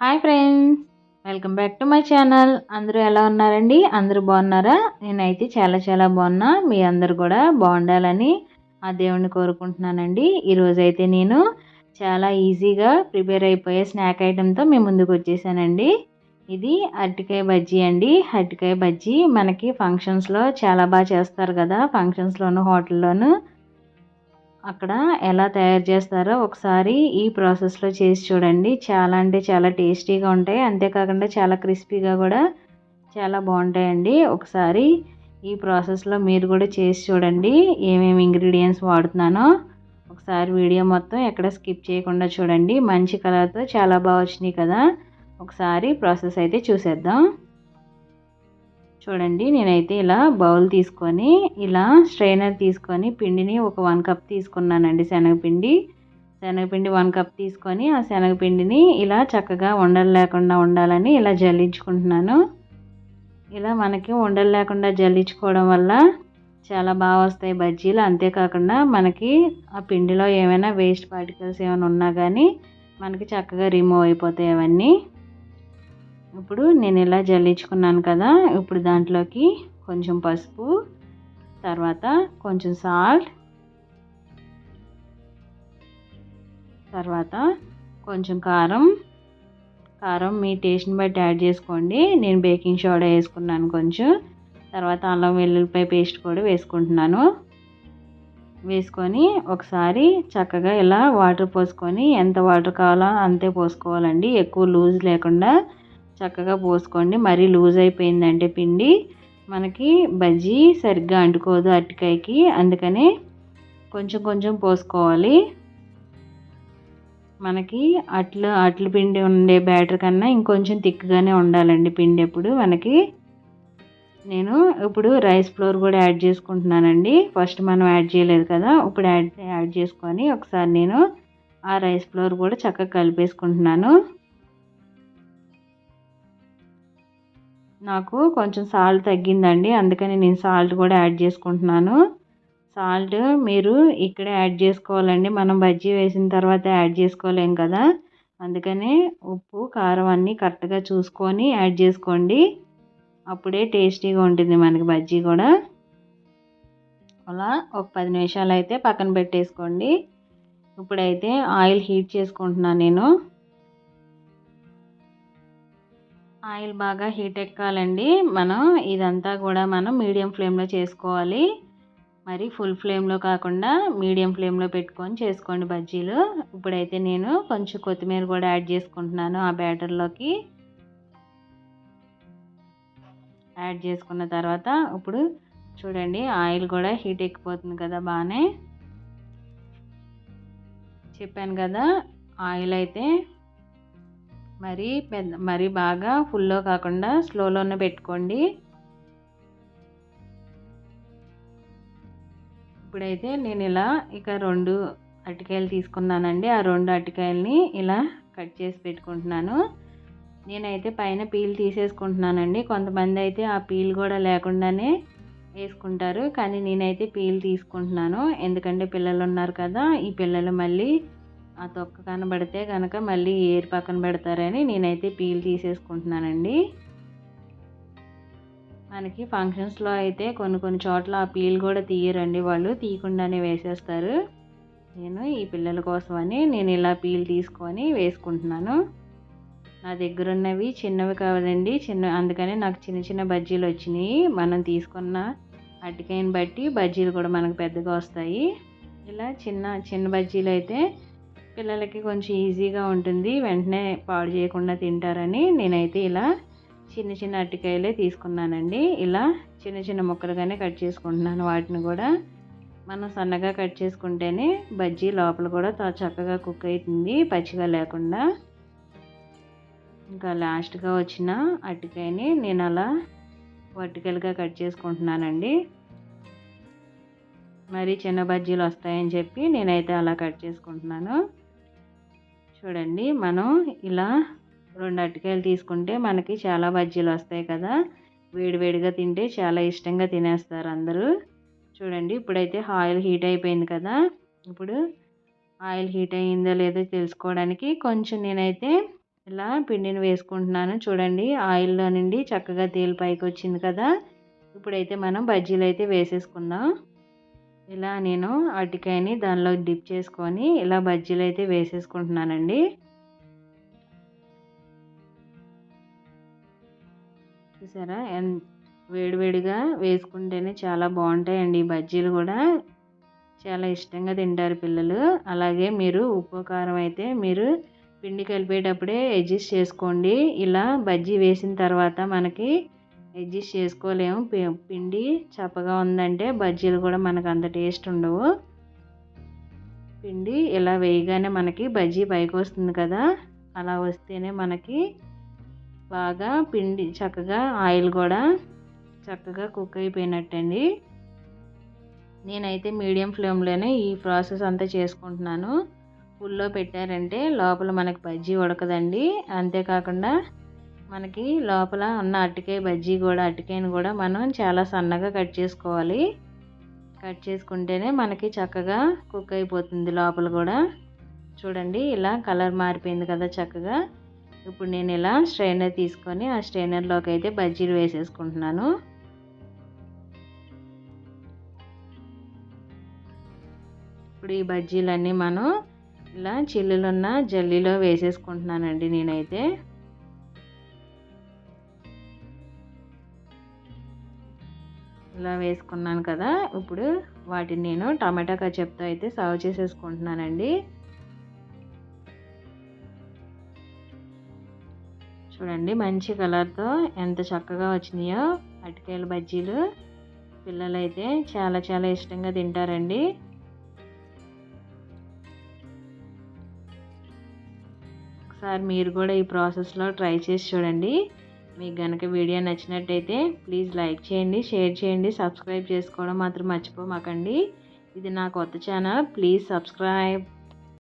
Hi friends welcome back to my channel. అందరూ ఎలా ఉన్నారండి? అందరూ బాగున్నారా? నేనైతే చాలా చాలా బాగున్నా. మీ అందరు కూడా బాగుండాలని ఆ దేవుణ్ణి కోరుకుంటున్నానండి. ఈరోజు అయితే నేను చాలా ఈజీగా ప్రిపేర్ అయిపోయే స్నాక్ ఐటెంతో మేము ముందుకు వచ్చేసానండి. ఇది అరటికాయ బజ్జీ అండి. అరటికాయ బజ్జీ మనకి ఫంక్షన్స్లో చాలా బాగా చేస్తారు కదా. ఫంక్షన్స్లోను హోటల్లోను అక్కడ ఎలా తయారు చేస్తారో ఒకసారి ఈ ప్రాసెస్లో చేసి చూడండి. చాలా అంటే చాలా టేస్టీగా ఉంటాయి. అంతేకాకుండా చాలా క్రిస్పీగా కూడా చాలా బాగుంటాయండి. ఒకసారి ఈ ప్రాసెస్లో మీరు కూడా చేసి చూడండి. ఏమేమి ఇంగ్రీడియంట్స్ వాడుతున్నానో ఒకసారి వీడియో మొత్తం ఎక్కడ స్కిప్ చేయకుండా చూడండి. మంచి కలర్తో చాలా బాగా వచ్చినాయి కదా. ఒకసారి ప్రాసెస్ అయితే చూసేద్దాం. చూడండి నేనైతే ఇలా బౌల్ తీసుకొని ఇలా స్ట్రైనర్ తీసుకొని పిండిని ఒక వన్ కప్ తీసుకున్నానండి శనగపిండి. శనగపిండి వన్ కప్ తీసుకొని ఆ శనగపిండిని ఇలా చక్కగా ఉండలు లేకుండా ఉండాలని ఇలా జల్లించుకుంటున్నాను. ఇలా మనకి ఉండలు లేకుండా జల్లించుకోవడం వల్ల చాలా బాగా వస్తాయి బజ్జీలు. అంతేకాకుండా మనకి ఆ పిండిలో ఏమైనా వేస్ట్ పార్టికల్స్ ఏమైనా ఉన్నా కానీ మనకి చక్కగా రిమూవ్ అయిపోతాయి అవన్నీ. ఇప్పుడు నేను ఇలా జల్లించుకున్నాను కదా ఇప్పుడు దాంట్లోకి కొంచెం పసుపు తర్వాత కొంచెం సాల్ట్ తర్వాత కొంచెం కారం. కారం మీ టేస్ట్ని బట్టి యాడ్ చేసుకోండి. నేను బేకింగ్ సోడా వేసుకున్నాను కొంచెం. తర్వాత అల్లం వెల్లుల్లిపాయ పేస్ట్ కూడా వేసుకుంటున్నాను. వేసుకొని ఒకసారి చక్కగా ఇలా వాటర్ పోసుకొని ఎంత వాటర్ కావాలో అంతే పోసుకోవాలండి. ఎక్కువ లూజ్ లేకుండా చక్కగా పోసుకోండి. మరీ లూజ్ అయిపోయిందంటే పిండి. మనకి బజ్జీ సరిగ్గా అంటుకోదు అరటికాయకి. అందుకని కొంచెం కొంచెం పోసుకోవాలి. మనకి అట్లు అట్లు పిండి ఉండే బ్యాటర్ కన్నా ఇంకొంచెం థిక్గానే ఉండాలండి పిండి ఎప్పుడు. మనకి నేను ఇప్పుడు రైస్ ఫ్లోర్ కూడా యాడ్ చేసుకుంటున్నానండి. ఫస్ట్ మనం యాడ్ చేయలేదు కదా ఇప్పుడు యాడ్ యాడ్ చేసుకొని ఒకసారి నేను ఆ రైస్ ఫ్లోర్ కూడా చక్కగా కలిపేసుకుంటున్నాను. నాకు కొంచెం సాల్ట్ తగ్గిందండి. అందుకని నేను సాల్ట్ కూడా యాడ్ చేసుకుంటున్నాను. సాల్ట్ మీరు ఇక్కడే యాడ్ చేసుకోవాలండి. మనం బజ్జీ వేసిన తర్వాత యాడ్ చేసుకోలేం కదా. అందుకనే ఉప్పు కారం అన్నీ కరెక్ట్గా చూసుకొని యాడ్ చేసుకోండి. అప్పుడే టేస్టీగా ఉంటుంది మనకి బజ్జీ కూడా. అలా ఒక పది నిమిషాలు అయితే పక్కన పెట్టేసుకోండి. ఇప్పుడైతే ఆయిల్ హీట్ చేసుకుంటున్నాను నేను. ఆయిల్ బాగా హీట్ ఎక్కాలండి. మనం ఇదంతా కూడా మనం మీడియం ఫ్లేమ్లో చేసుకోవాలి. మరి ఫుల్ ఫ్లేమ్లో కాకుండా మీడియం ఫ్లేమ్లో పెట్టుకొని చేసుకోండి బజ్జీలు. ఇప్పుడైతే నేను కొంచెం కొత్తిమీర కూడా యాడ్ చేసుకుంటున్నాను ఆ బ్యాటర్లోకి. యాడ్ చేసుకున్న తర్వాత ఇప్పుడు చూడండి ఆయిల్ కూడా హీట్ ఎక్కిపోతుంది కదా బాగానే. చెప్పాను కదా ఆయిల్ అయితే మరి పెద్ద మరి బాగా ఫుల్లో కాకుండా స్లోలోనే పెట్టుకోండి. ఇప్పుడైతే నేను ఇలా ఇక రెండు అరటికాయలు తీసుకున్నానండి. ఆ రెండు అరటికాయలని ఇలా కట్ చేసి పెట్టుకుంటున్నాను. నేనైతే పైన పీల్ తీసేసుకుంటున్నానండి. కొంతమంది అయితే ఆ పీల్ కూడా లేకుండానే వేసుకుంటారు. కానీ నేనైతే పీల్ తీసుకుంటున్నాను. ఎందుకంటే పిల్లలు ఉన్నారు కదా ఈ పిల్లలు మళ్ళీ ఆ తొక్క కనబడితే కనుక మళ్ళీ ఏరు పక్కన పెడతారని నేనైతే పీల్ తీసేసుకుంటున్నానండి. మనకి ఫంక్షన్స్లో అయితే కొన్ని కొన్ని చోట్ల ఆ పీల్ కూడా తీయరండి వాళ్ళు తీయకుండానే వేసేస్తారు. నేను ఈ పిల్లల కోసమని నేను ఇలా పీల్ తీసుకొని వేసుకుంటున్నాను. నా దగ్గర ఉన్నవి చిన్నవి కావాలండి చిన్న అందుకనే నాకు చిన్న చిన్న బజ్జీలు వచ్చినాయి. మనం తీసుకున్న అరటికాయని బట్టి బజ్జీలు కూడా మనకు పెద్దగా వస్తాయి. ఇలా చిన్న చిన్న బజ్జీలు అయితే పిల్లలకి కొంచెం ఈజీగా ఉంటుంది. వెంటనే పాడు చేయకుండా తింటారని నేనైతే ఇలా చిన్న చిన్న అరటికాయలే తీసుకున్నానండి. ఇలా చిన్న చిన్న ముక్కలుగానే కట్ చేసుకుంటున్నాను. వాటిని కూడా మనం సన్నగా కట్ చేసుకుంటేనే బజ్జీ లోపల కూడా చక్కగా కుక్ అవుతుంది పచ్చిగా లేకుండా ఇంకా లాస్ట్గా వచ్చిన అరటికాయని నేను అలా వర్టికల్గా కట్ చేసుకుంటున్నానండి. మరి చిన్న బజ్జీలు వస్తాయని చెప్పి నేనైతే అలా కట్ చేసుకుంటున్నాను. చూడండి మనం ఇలా రెండు అరటికాయలు తీసుకుంటే మనకి చాలా బజ్జీలు వస్తాయి కదా. వేడివేడిగా తింటే చాలా ఇష్టంగా తినేస్తారు అందరూ. చూడండి ఇప్పుడైతే ఆయిల్ హీట్ అయిపోయింది కదా. ఇప్పుడు ఆయిల్ హీట్ అయ్యిందో లేదో తెలుసుకోవడానికి కొంచెం నేనైతే ఇలా పిండిని వేసుకుంటున్నాను. చూడండి ఆయిల్లో నుండి చక్కగా తేలి పైకి వచ్చింది కదా. ఇప్పుడైతే మనం బజ్జీలు అయితే వేసేసుకుందాం. ఇలా నేను అరటికాయని దానిలో డిప్ చేసుకొని ఇలా బజ్జీలు అయితే వేసేసుకుంటున్నానండి. చూసారా? వేడివేడిగా వేసుకుంటేనే చాలా బాగుంటాయండి ఈ బజ్జీలు కూడా. చాలా ఇష్టంగా తింటారు పిల్లలు. అలాగే మీరు ఉప్పు కారం అయితే మీరు పిండి కలిపేటప్పుడే అడ్జస్ట్ చేసుకోండి. ఇలా బజ్జీ వేసిన తర్వాత మనకి అడ్జస్ట్ చేసుకోలేము. పిండి చప్పగా ఉందంటే బజ్జీలు కూడా మనకు అంత టేస్ట్ ఉండవు. పిండి ఇలా వేయగానే మనకి బజ్జీ పైకి వస్తుంది కదా. అలా వస్తేనే మనకి బాగా పిండి చక్కగా ఆయిల్ కూడా చక్కగా కుక్ అయిపోయినట్టండి. నేనైతే మీడియం ఫ్లేమ్లోనే ఈ ప్రాసెస్ అంతా చేసుకుంటున్నాను. ఫుల్లో పెట్టారంటే లోపల మనకి బజ్జీ ఉడకదండి. అంతేకాకుండా మనకి లోపల ఉన్న అరటికాయ బజ్జీ కూడా అరటికాయని కూడా మనం చాలా సన్నగా కట్ చేసుకోవాలి. కట్ చేసుకుంటేనే మనకి చక్కగా కుక్ అయిపోతుంది లోపల కూడా. చూడండి ఇలా కలర్ మారిపోయింది కదా చక్కగా. ఇప్పుడు నేను ఇలా స్ట్రైనర్ తీసుకొని ఆ స్ట్రైనర్లోకి అయితే బజ్జీలు వేసేసుకుంటున్నాను. ఇప్పుడు ఈ బజ్జీలన్నీ మనం ఇలా చిల్లులున్న జల్లీలో వేసేసుకుంటున్నానండి నేనైతే. ఇలా వేసుకున్నాను కదా ఇప్పుడు వాటిని నేను టమాటా కచప్తో అయితే సర్వ్ చేసేసుకుంటున్నానండి. చూడండి మంచి కలర్తో ఎంత చక్కగా వచ్చినాయో అటుకాయల బజ్జీలు. పిల్లలైతే చాలా చాలా ఇష్టంగా తింటారండి. ఒకసారి మీరు కూడా ఈ ప్రాసెస్లో ట్రై చేసి చూడండి. మీకు కనుక వీడియో నచ్చినట్టయితే ప్లీజ్ లైక్ చేయండి షేర్ చేయండి సబ్స్క్రైబ్ చేసుకోవడం మాత్రం మర్చిపోమాకండి. ఇది నా కొత్త ఛానల్. Please subscribe.